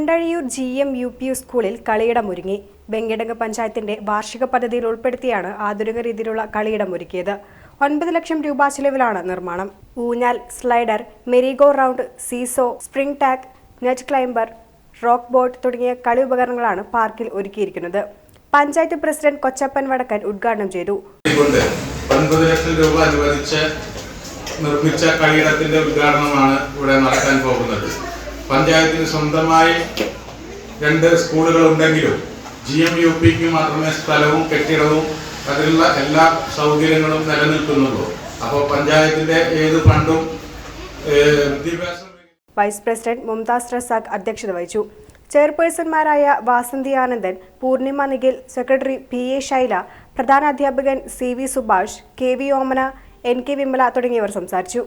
Kundazhiyur G M U P U സ്കൂളിൽ കളിയിടമൊരുങ്ങി. വെങ്കിടങ്ങ് പഞ്ചായത്തിന്റെ വാർഷിക പദ്ധതിയിൽ ഉൾപ്പെടുത്തിയാണ് ആധുനിക രീതിയിലുള്ള കളിയിടമൊരുക്കിയത്. ഒൻപത് ലക്ഷം രൂപ ചിലവിലാണ് നിർമ്മാണം. ഊഞ്ഞാൽ slider merry go round seesaw spring tag net climber rock boat തുടങ്ങിയ കളി ഉപകരണങ്ങളാണ് പാർക്കിൽ ഒരുക്കിയിരിക്കുന്നത്. പഞ്ചായത്ത് പ്രസിഡന്റ് കൊച്ചപ്പൻ വടക്കൻ ഉദ്ഘാടനം ചെയ്തു. ഒൻപത് ലക്ഷം രൂപ അനുവദിച്ച് നിർമ്മിച്ച കളിയിടത്തിന്റെ ഉദ്ഘാടനമാണ് ഇവിടെ നടക്കാൻ പോകുന്നത് പഞ്ചായത്തിന് സ്വന്തമായി രണ്ട് സ്കൂളുകൾ ഉണ്ടെങ്കിലും ജി എം യു പിക്ക് മാത്രമേ സ്ഥലവും കെട്ടിടവും അതിലുള്ള എല്ലാ സൗകര്യങ്ങളും നിലനിൽക്കുന്നുള്ളൂ. അപ്പോൾ പഞ്ചായത്തിന്റെ ഏത് ഫണ്ടും വിദ്യാഭ്യാസം വൈസ് പ്രസിഡന്റ് മുംതാസ് റസാഖ് അധ്യക്ഷത വഹിച്ചു. ചെയർപേഴ്സൺമാരായ Vasanthi Anandan Poornima Nikhil secretary P A Shaila പ്രധാന അധ്യാപകൻ C V Subhash K V Omana N K Vimala തുടങ്ങിയവർ സംസാരിച്ചു.